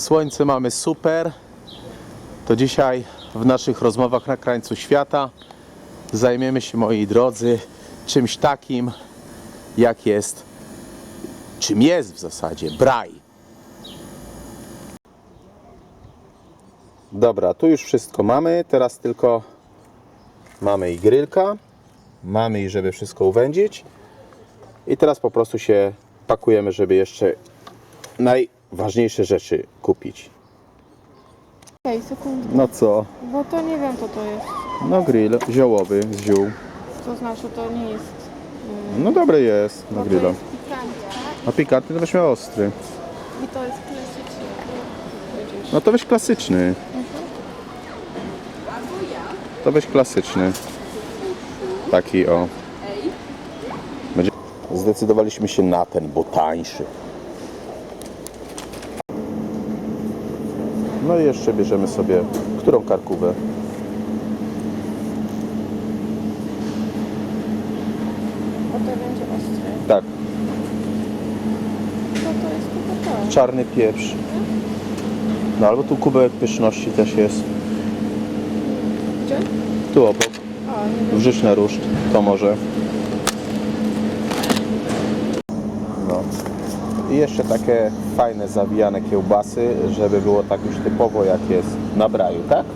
Słońce mamy super. To dzisiaj w naszych rozmowach na krańcu świata zajmiemy się, moi drodzy, czymś takim, jak jest, czym jest w zasadzie braj. Dobra, tu już wszystko mamy. Teraz tylko mamy i grylka. Mamy i żeby wszystko uwędzić. I teraz po prostu się pakujemy, żeby jeszcze najważniejsze rzeczy kupić. Okej, sekundkę, No co? bo to nie wiem co to jest. No grill ziołowy z ziół. To znaczy to nie jest... No dobry jest Bo na to grilla. jest pikantne A pikantny to weź miał ostry. i to jest klasyczne. Widzisz. No to weź klasyczny. To weź klasyczny. Taki o. Będzie... Zdecydowaliśmy się na ten, bo tańszy. No i jeszcze bierzemy sobie którą karkówę? Bo to będzie ostre. Tak, To to jest tylko to. czarny pieprz. No albo tu kubełek pyszności też jest. Gdzie? Tu obok. A, nie wiem. Na ruszt, to może. I jeszcze takie fajne zawijane kiełbasy, żeby było tak już typowo jak jest na braju, tak?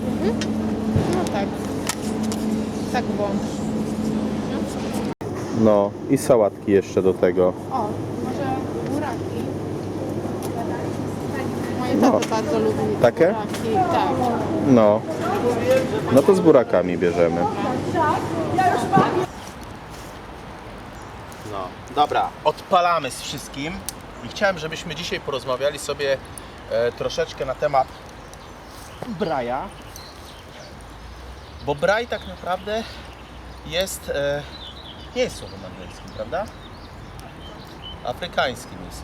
No tak. Tak włącz. No i sałatki jeszcze do tego. O, może buraki. Moje No. tato bardzo lubi Takie? buraki. Tak. No. No to z burakami bierzemy. No, dobra, odpalamy z wszystkim. I chciałem, żebyśmy dzisiaj porozmawiali sobie e, troszeczkę na temat braja. Bo braj tak naprawdę jest, e, nie jest słowem angielskim, prawda? Afrykańskim jest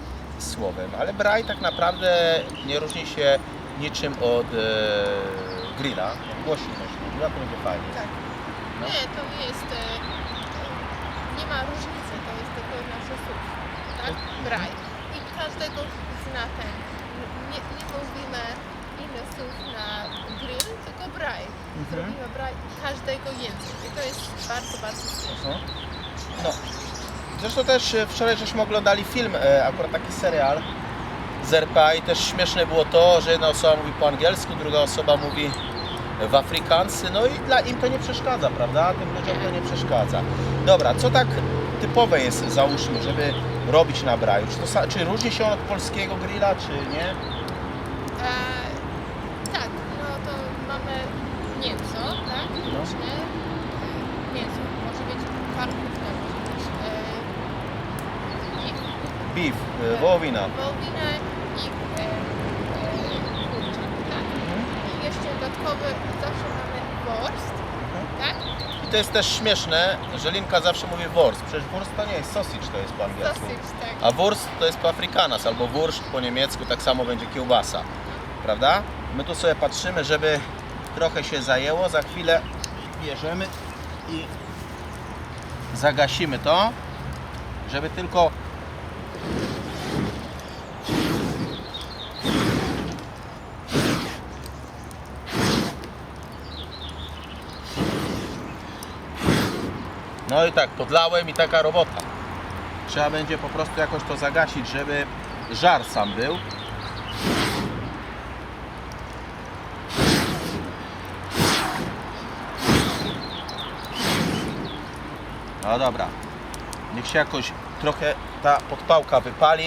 słowem, ale braj tak naprawdę nie różni się niczym od e, grilla. Głośniej mówiła, to będzie fajnie. Tak. Nie, to nie jest. e, Nie ma różnicy, to jest tylko nasze słów. Tak? Braj. Każdego zna ten. Nie, nie mówimy innych słów na grill, tylko braj. Zrobimy braj każdego język. I to jest bardzo, bardzo śmieszne. No. Zresztą też e, wczoraj żeśmy oglądali film, e, akurat taki serial z RPA i też śmieszne było to, że jedna osoba mówi po angielsku, druga osoba mówi w afrykańscy, no i dla im to nie przeszkadza, prawda? Tym ludziom to nie przeszkadza. Dobra, co tak typowe jest, załóżmy, żeby robić na braju? Czy, to, czy różni się on od polskiego grilla, czy nie? E, tak, no to mamy mięso, tak? Różne. E, mięso. Może być może być e, beef. Beef, e, wołowina. wołowinę i e, e, kurczak, tak? I jeszcze dodatkowy zawsze mamy tak? I to jest też śmieszne, że Linka zawsze mówi wurst. Przecież wurst to nie jest sausage, to jest po angielsku. Sausage, tak. A wurst to jest po afrikanas, albo wurst po niemiecku, tak samo będzie kiełbasa. Prawda? My tu sobie patrzymy, żeby trochę się zajęło. Za chwilę bierzemy i zagasimy to, żeby tylko No i tak, podlałem i taka robota. Trzeba będzie po prostu jakoś to zagasić, żeby żar sam był. No dobra. Niech się jakoś trochę ta podpałka wypali.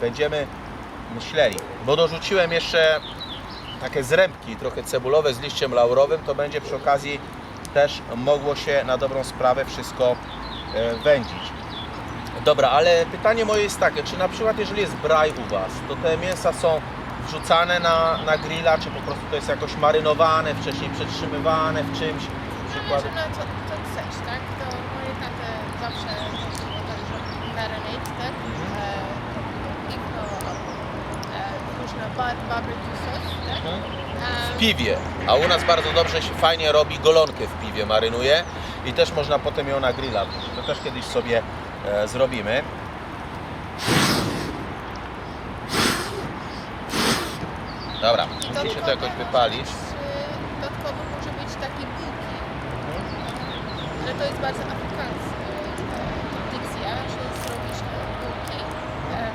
Będziemy myśleli. Bo dorzuciłem jeszcze takie zrębki, trochę cebulowe z liściem laurowym. To będzie przy okazji też mogło się na dobrą sprawę wszystko e, wędzić. Dobra, ale pytanie moje jest takie, czy na przykład jeżeli jest braj u Was, to te mięsa są wrzucane na, na grilla, czy po prostu to jest jakoś marynowane, wcześniej przetrzymywane w czymś? Przykład... Zależy na co, co chcesz, tak? To moje taty zawsze mówiło tak, tak? E, to albo e, różne bar, barbecue sauce, tak? E, W piwie, a u nas bardzo dobrze się fajnie robi golonkę w piwie, marynuje i też można potem ją na grilla. To też kiedyś sobie e, zrobimy. Dobra, musi się to jakoś wypalić. y, Dodatkowo może być takie bułki. Ale to jest bardzo afrykańska tradycja, że zrobisz e, bułki. Em,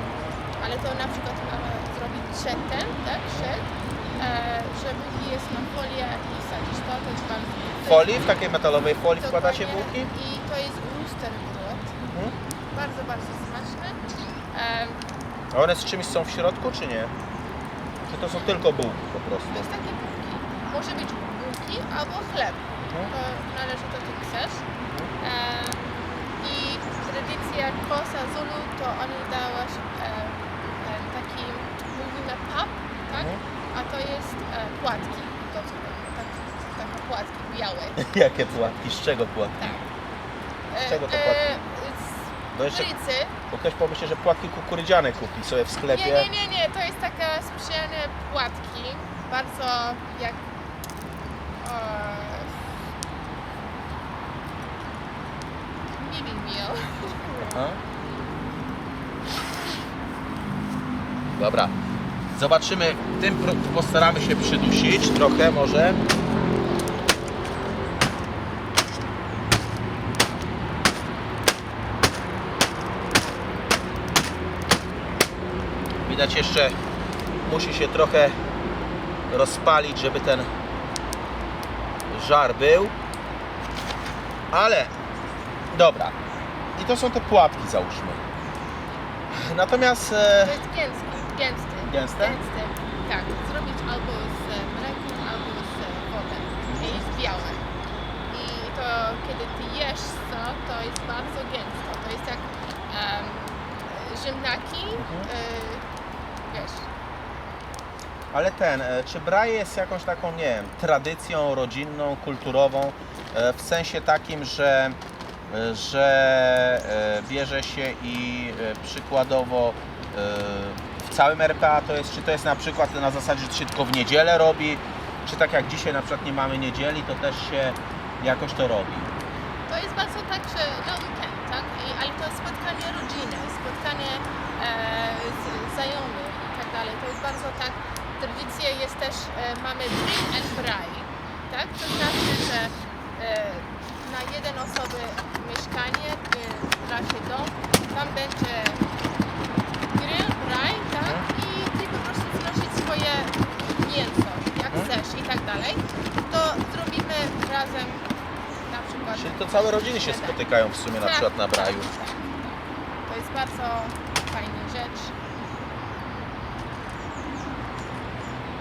Ale to na przykład mamy zrobić przedtem, tak? E, że bułki jest na folię i sadzisz to, to to jest- Folii, w takiej metalowej folii wkładacie Dokładnie. bułki? I to jest rooster brot. Mhm. Bardzo, bardzo smaczne. Em, A one z czymś są w środku, czy nie? Czy to są tylko bułki po prostu? To jest takie bułki. Może być bułki albo chleb. Mhm. To należy to, co chcesz. Em, I tradycja Kosa Zulu to oni dałaś em, em, taki, mówimy pap, tak? Mhm. A to jest e, płatki. To, co, tak, takie płatki białe. Jakie pułapki? Z czego pułapki? Tak. Z czego to płatki? Z Bo jeszcze, bo ktoś pomyśli, że płatki kukurydziane kupi sobie w sklepie. Nie, nie, nie, nie, to jest taka specjalne płatki. Bardzo jak. E, meal. Aha. Dobra. Zobaczymy. Tym postaramy się przydusić trochę może. Widać jeszcze musi się trochę rozpalić, żeby ten żar był. Ale dobra. I to są te pułapki załóżmy. Natomiast e, To jest. Gęste? Gęsty. Tak. Zrobić albo z mlekiem, albo z wodą. I jest białe. I to kiedy ty jesz to, to jest bardzo gęsto. To jest jak em, ziemniaki. Mhm. y, wiesz. Ale ten, e, czy Braille jest jakąś taką, nie wiem, tradycją rodzinną, kulturową, e, w sensie takim, że, e, że bierze się i przykładowo całym RPA to jest, czy to jest na przykład na zasadzie, że to się tylko w niedzielę robi, czy tak jak dzisiaj na przykład nie mamy niedzieli, to też się jakoś to robi. To jest bardzo tak, że na weekend, tak? I, ale to spotkanie rodziny, spotkanie e, z i tak dalej. To jest bardzo tak, tradycja jest też, e, mamy drink and fry, tak? To znaczy, że e, na jeden osoby mieszkanie, e, raczej dom, tam będzie to całe rodziny się spotykają w sumie na tak, przykład na Braju. To jest bardzo fajna rzecz.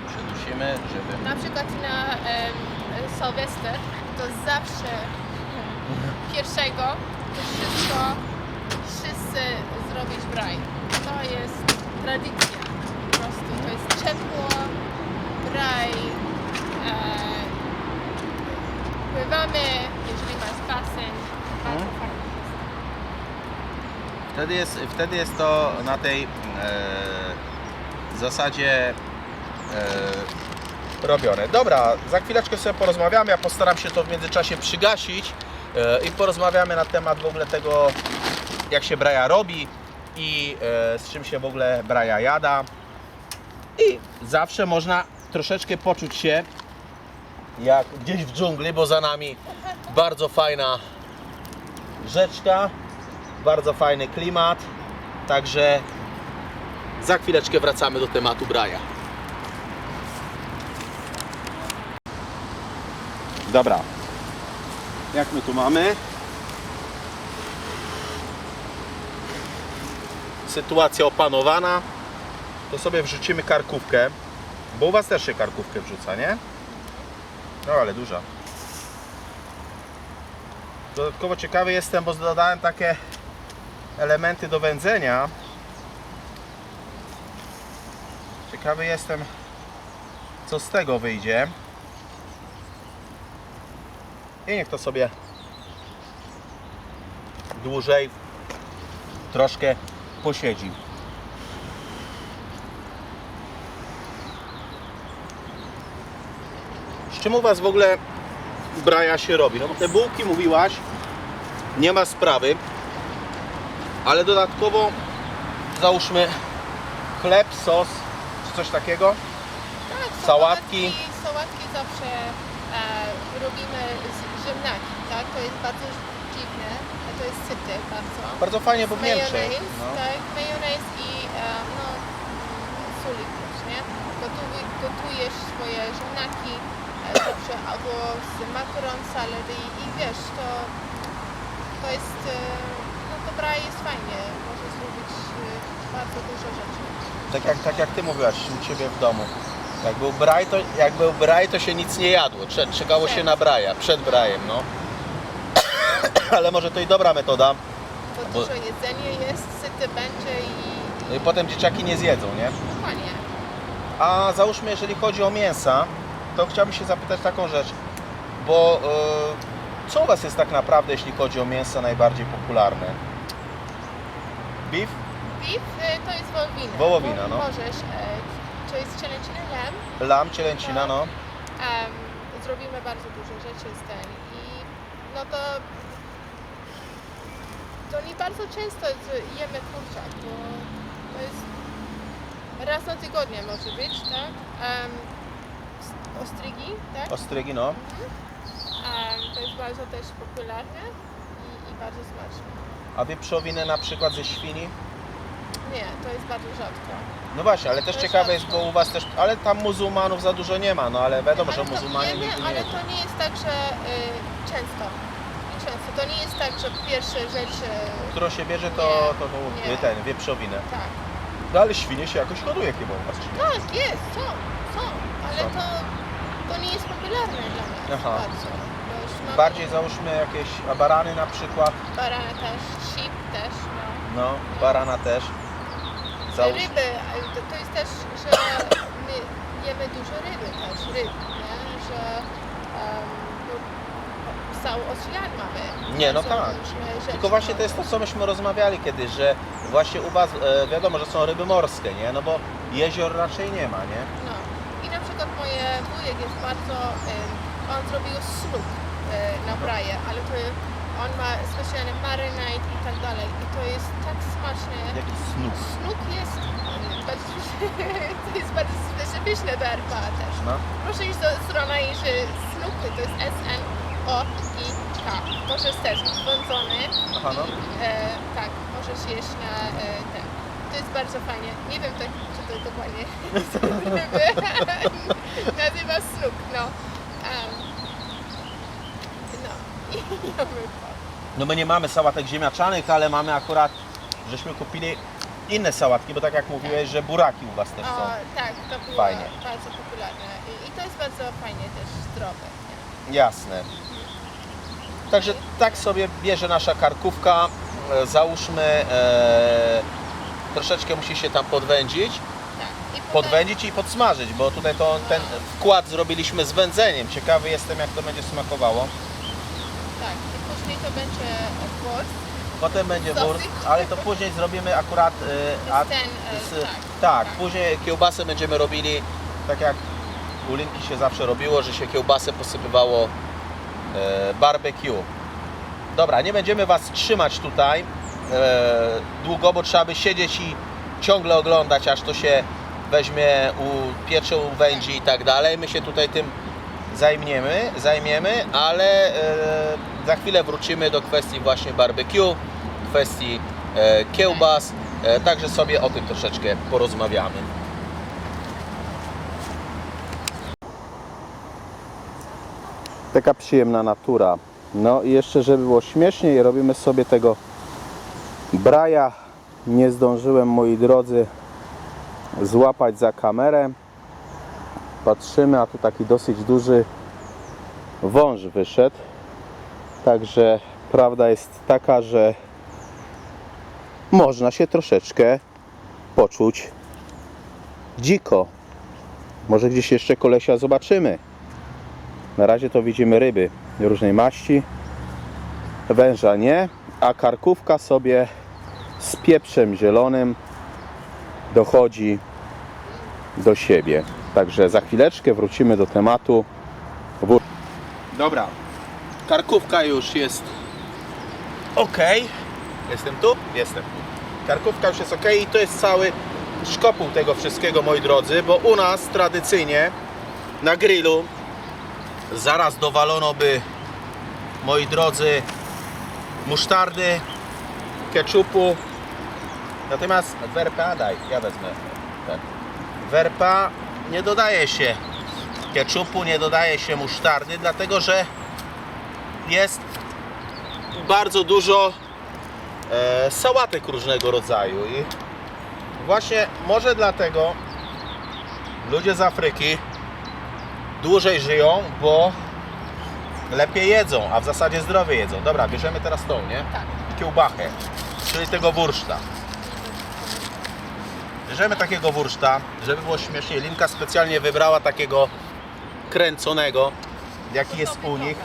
Przedusimy, żeby... Na przykład na em, Sylwester to zawsze pierwszego to wszystko wszyscy zrobić braj. To jest tradycja. Po prostu to jest ciepło, braj. E, pływamy, Wtedy jest, wtedy jest to na tej e, zasadzie e, robione. Dobra, za chwileczkę sobie porozmawiamy. Ja postaram się to w międzyczasie przygasić e, i porozmawiamy na temat w ogóle tego, jak się braja robi i e, z czym się w ogóle braja jada. I zawsze można troszeczkę poczuć się jak gdzieś w dżungli, bo za nami bardzo fajna rzeczka, bardzo fajny klimat. Także za chwileczkę wracamy do tematu Braja. Dobra. Jak my tu mamy? Sytuacja opanowana. To sobie wrzucimy karkówkę. Bo u Was też się karkówkę wrzuca, nie? No ale duża. Dodatkowo ciekawy jestem, bo dodałem takie elementy do wędzenia. Ciekawy jestem, co z tego wyjdzie. I niech to sobie dłużej troszkę posiedzi. Czym u Was w ogóle braja się robi? No bo te bułki mówiłaś, nie ma sprawy, ale dodatkowo załóżmy chleb, sos czy coś takiego. Tak, Sałatki. Sałatki zawsze e, robimy z ziemniaki, tak? To jest bardzo dziwne, a to jest syty bardzo. Bardzo fajnie, bo w Niemczech. Majonez, No. tak, majonez i e, no, mm, sólik też, nie? Gotuj, gotujesz swoje ziemniaki albo z makaron, salady i wiesz, to, to jest, e, no to braj jest fajnie, możesz zrobić e, bardzo dużo rzeczy. Tak jak, tak jak ty mówiłaś u ciebie w domu. Jak był braj, to, jak był braj, to się nic nie jadło. Cze- Czekało się Przed. na braja, przed brajem, no. Ale może to i dobra metoda. Bo Bo- dużo jedzenie jest, syty będzie i No i potem dzieciaki nie zjedzą, nie? fajnie. A załóżmy, jeżeli chodzi o mięsa, to chciałbym się zapytać taką rzecz, bo e, co u Was jest tak naprawdę, jeśli chodzi o mięsa najbardziej popularne? Beef? Beef e, to jest wołowina. Wołowina, no. Możesz, e, to jest cielęcina lamb. Lam, cielęcina, no. Em, zrobimy bardzo dużo rzeczy z tym i no to to nie bardzo często z- jemy kurczak, bo to jest raz na tygodnie może być, tak? Em, ostrygi, tak? Ostrygi, no. Em, to jest bardzo też popularne i, i bardzo smaczne. A wieprzowinę na przykład ze świni? Nie, to jest bardzo rzadko. No właśnie, ale też To ciekawe jest, bo u Was też, ale tam muzułmanów za dużo nie ma, no ale wiadomo, że Ale to muzułmanie jemy, nigdy nie ale to nie jest tak, że y, często. Nie często. To nie jest tak, że pierwsze rzeczy. Którą się bierze, to, Nie, to, to nie. ten, wieprzowinę. Tak. No ale świnie się jakoś hoduje chyba u Was, czy nie? Tak, jest, są, są. Ale Są. to, to nie jest popularne dla nas Aha. bardzo. Bo już mamy Bardziej załóżmy jakieś a barany na przykład, Barana też, sheep też, no. no, barana też. Załóż... Ryby, ale to, to jest też, że my jemy dużo ryby też, ryb, nie? Że um, cały ocean mamy. Nie, no tak. różne rzeczy Tylko właśnie to jest to, co myśmy rozmawiali kiedyś, że właśnie u Was e, wiadomo, że są ryby morskie, nie? No bo jezior raczej nie ma, nie? No. I wujek jest bardzo, on zrobił snuk e, na braję, ale to on ma specjalny marinade i tak dalej. I to jest tak smaczne. Jaki snuk. Snuk jest, bardzo, to jest bardzo specyficzne RPA też. No. Proszę iść do strony i że snuk to jest S-N-O-I-K. Możesz też wędzony. Aha, no. E, tak, możesz jeść na e, ten. To jest bardzo fajnie. Nie wiem tak, czy to dokładnie nazywa snuk, no. Em, no. No my nie mamy sałatek ziemniaczanych, ale mamy akurat, żeśmy kupili inne sałatki, bo tak jak mówiłeś, że buraki u Was też O, są. tak, to było Fajnie. bardzo popularne. I, I to jest bardzo fajnie też zdrowe. Nie? Jasne. Także tak sobie bierze nasza karkówka. E, Załóżmy, e, troszeczkę musi się tam podwędzić. Tak. I potem- Podwędzić i podsmażyć, bo tutaj to ten wkład zrobiliśmy z wędzeniem. Ciekawy jestem, jak to będzie smakowało. Tak, i później to będzie wors. Potem będzie wór, ale to później zrobimy akurat. e, a- ten, z- tak, tak, tak. później kiełbasę będziemy robili tak jak u Linki się zawsze robiło, że się kiełbasę posypywało e, barbecue. Dobra, nie będziemy Was trzymać tutaj długo, bo trzeba by siedzieć i ciągle oglądać, aż to się weźmie, u piecze, uwędzi i tak dalej. My się tutaj tym zajmiemy, zajmiemy, ale e, za chwilę wrócimy do kwestii właśnie barbecue, kwestii e, kiełbas, e, także sobie o tym troszeczkę porozmawiamy. Taka przyjemna natura. No i jeszcze, żeby było śmieszniej, robimy sobie tego braja. Nie zdążyłem, moi drodzy, złapać za kamerę. Patrzymy, a tu taki dosyć duży wąż wyszedł. Także prawda jest taka, że można się troszeczkę poczuć dziko. Może gdzieś jeszcze kolesia zobaczymy. Na razie to widzimy ryby różnej maści. Węża nie, a karkówka sobie z pieprzem zielonym dochodzi do siebie. Także za chwileczkę wrócimy do tematu. Dobra, karkówka już jest ok. Jestem tu? Jestem. Karkówka już jest ok i to jest cały szkopuł tego wszystkiego, moi drodzy, bo u nas tradycyjnie na grillu. Zaraz dowalono by, moi drodzy, musztardy, ketchupu. Natomiast w RPA daj, ja wezmę. ten. W RPA nie dodaje się ketchupu, nie dodaje się musztardy, dlatego że jest bardzo dużo e, sałatek różnego rodzaju i właśnie może dlatego ludzie z Afryki dłużej żyją, bo lepiej jedzą, a w zasadzie zdrowie jedzą. Dobra, bierzemy teraz tą, nie? Tak. Kiełbachę, czyli tego wurszta. Bierzemy takiego wurszta, żeby było śmieszniej. Linka specjalnie wybrała takiego kręconego, jaki jest u nich,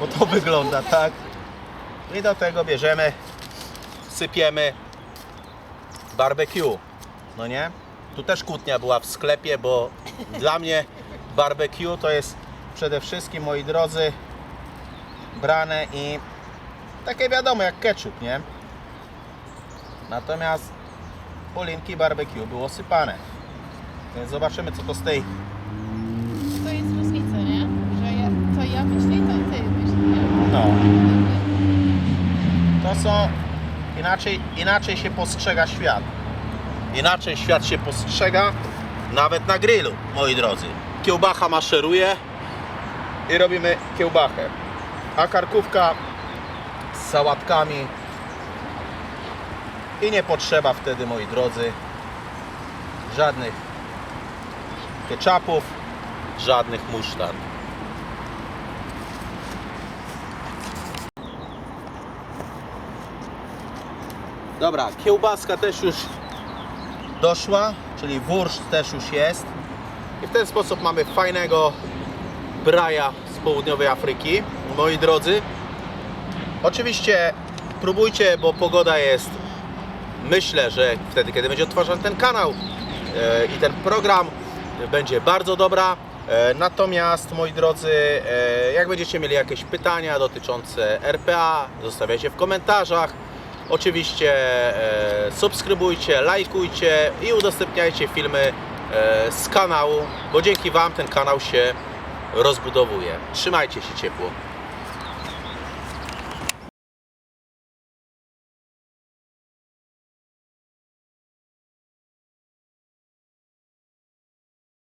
bo to wygląda tak. I do tego bierzemy, sypiemy barbecue. No nie? Tu też kłótnia była w sklepie, bo dla mnie barbecue to jest przede wszystkim, moi drodzy, brane i takie wiadomo jak ketchup, nie? Natomiast u linki barbecue było sypane. Więc zobaczymy co to z tej To jest różnica, nie? Że ja, co ja myślę, to ty myślisz? No. To są inaczej, inaczej się postrzega świat. Inaczej świat się postrzega nawet na grillu, moi drodzy. Kiełbacha maszeruje i robimy kiełbachę. A karkówka z sałatkami. I nie potrzeba wtedy, moi drodzy, żadnych ketchupów, żadnych musztard. Dobra, kiełbaska też już doszła, czyli wurszt też już jest. I w ten sposób mamy fajnego braja z południowej Afryki, moi drodzy. Oczywiście próbujcie, bo pogoda jest, myślę, że wtedy, kiedy będzie odtwarzany ten kanał e, i ten program, będzie bardzo dobra. E, Natomiast, moi drodzy, e, jak będziecie mieli jakieś pytania dotyczące RPA, zostawiajcie w komentarzach. Oczywiście e, subskrybujcie, lajkujcie i udostępniajcie filmy e, z kanału, bo dzięki Wam ten kanał się rozbudowuje. Trzymajcie się ciepło.